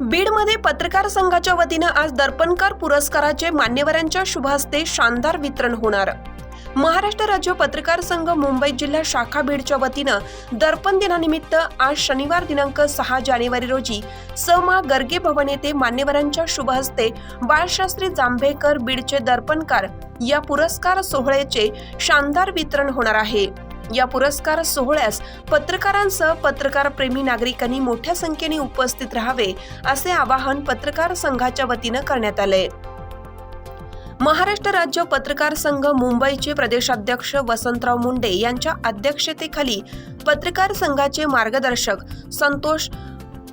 बीडमध्ये पत्रकार संघाच्या वतीनं आज दर्पणकार पुरस्काराचे मान्यवरांच्या शुभहस्ते शानदार वितरण होणार. महाराष्ट्र राज्य पत्रकार संघ मुंबई जिल्हा शाखा बीडच्या वतीनं दर्पण दिनानिमित्त आज शनिवार दिनांक सहा जानेवारी रोजी समा गर्गे भवन येथे मान्यवरांच्या शुभहस्ते बाळशास्त्री जांभेकर बीडचे दर्पणकार या पुरस्कार सोहळ्याचे शानदार वितरण होणार आहे. या पुरस्कार सोहळ्यास पत्रकारांसह पत्रकार प्रेमी नागरिकांनी मोठ्या संख्येने उपस्थित राहावे असे आवाहन पत्रकार संघाच्या वतीनं करण्यात आले महाराष्ट्र राज्य पत्रकार संघ मुंबईचे प्रदेशाध्यक्ष वसंतराव मुंडे यांच्या अध्यक्षतेखाली पत्रकार संघाचे मार्गदर्शक संतोष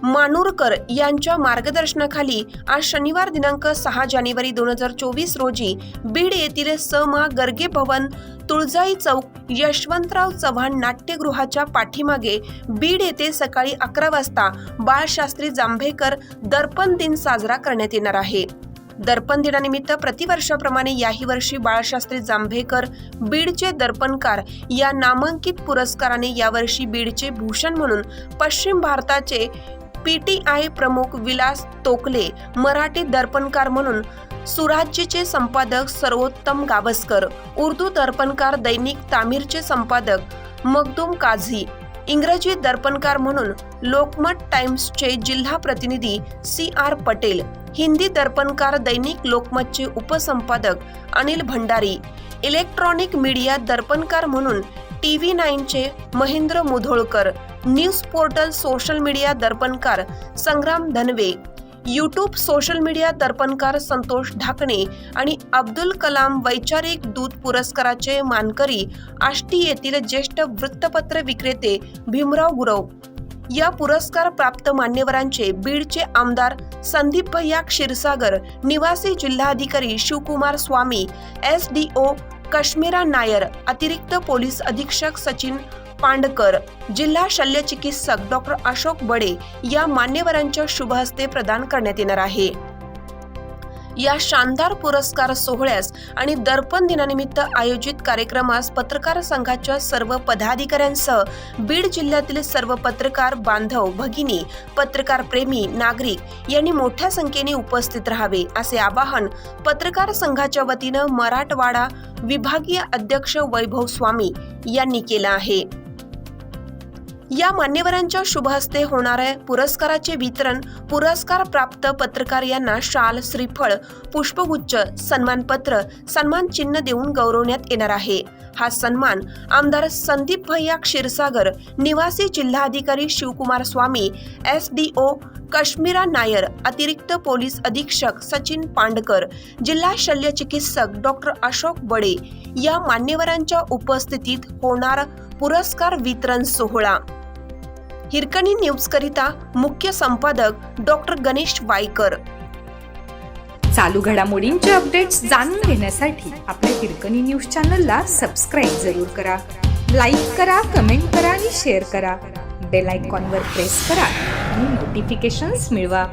मानूरकर यांच्या मार्गदर्शनाखाली आज शनिवार दिनांक सहा जानेवारी दोन हजार चोवीस रोजी बीड येथील स मा गर्गे भवन तुळजाई चौक यशवंतराव चव्हाण नाट्यगृहाच्या पाठीमागे बीड येथे सकाळी अकरा वाजता बाळशास्त्री जांभेकर दर्पण दिन साजरा करण्यात येणार आहे. दर्पण दिनानिमित्त प्रतिवर्षाप्रमाणे याही वर्षी बाळशास्त्री जांभेकर बीडचे दर्पणकार या नामांकित पुरस्काराने यावर्षी बीडचे भूषण म्हणून पश्चिम भारताचे पीटीआय प्रमुख विलास तोकले मराठी दर्पणकार म्हणून सुराज्यचे संपादक सर्वोत्तम गावस्कर उर्दू दर्पणकार दैनिक तामीरचे संपादक मखदूम काझी इंग्रजी दर्पणकार म्हणून लोकमत टाइम्सचे जिल्हा प्रतिनिधी सी आर पटेल हिंदी दर्पणकार दैनिक लोकमतचे उपसंपादक अनिल भंडारी इलेक्ट्रॉनिक मीडिया दर्पणकार म्हणून T V नाईनचे Mahendra Mudholkar news portal social media दर्पणकार Sangram Dhanwe YouTube social media दर्पणकार संतोष ढाकणे आणि अब्दुल कलाम वैचारिक दूत पुरस्काराचे मानकरी आष्टी येथील ज्येष्ठ वृत्तपत्र विक्रेते भीमराव गुरव. या पुरस्कार प्राप्त मान्यवरांचे बीडचे आमदार संदीप भैया क्षीरसागर निवासी जिल्हाधिकारी Shivkumar Swami S D O Kashmira Nair अतिरिक्त पोलीस अधीक्षक सचिन पांडकर जिल्हा शल्य चिकित्सक डॉक्टर अशोक बडे या मान्यवरांच्या शुभहस्ते प्रदान करण्यात येणार आहे. या शानदार पुरस्कार सोहळ्यास आणि दर्पण दिनानिमित्त आयोजित कार्यक्रमास पत्रकार संघाच्या सर्व पदाधिकाऱ्यांसह बीड जिल्ह्यातील सर्व पत्रकार बांधव भगिनी पत्रकार प्रेमी नागरिक यांनी मोठ्या संख्येने उपस्थित राहावे असे आवाहन पत्रकार संघाच्या वतीनं मराठवाडा विभागीय अध्यक्ष वैभव स्वामी यांनी केलं आहे. या मान्यवरांच्या शुभहस्ते होणाऱ्या पुरस्काराचे वितरण पुरस्कार प्राप्त पत्रकार यांना शाल श्रीफळ पुष्पगुच्छ सन्मानपत्र सन्मान चिन्ह देऊन गौरवण्यात येणार आहे. हा सन्मान आमदार संदीप भैया क्षीरसागर निवासी जिल्हाधिकारी Shivkumar Swami S D O Kashmira Nair अतिरिक्त पोलीस अधीक्षक सचिन पांडकर जिल्हा शल्य चिकित्सक डॉक्टर अशोक बडे. या मान्यवरांच्या उपस्थितीत होणार पुरस्कार वितरण सोहळा. हिरकणी न्यूज करिता मुख्य संपादक डॉक्टर गणेश वाईकर. चालू घडामोडींचे अपडेट्स जाणून घेण्यासाठी आपल्या हिरकणी न्यूज चॅनलला सबस्क्राईब जरूर करा. लाईक करा कमेंट करा आणि शेअर करा. बेल आयकॉनवर प्रेस करा आणि नोटिफिकेशन्स मिळवा.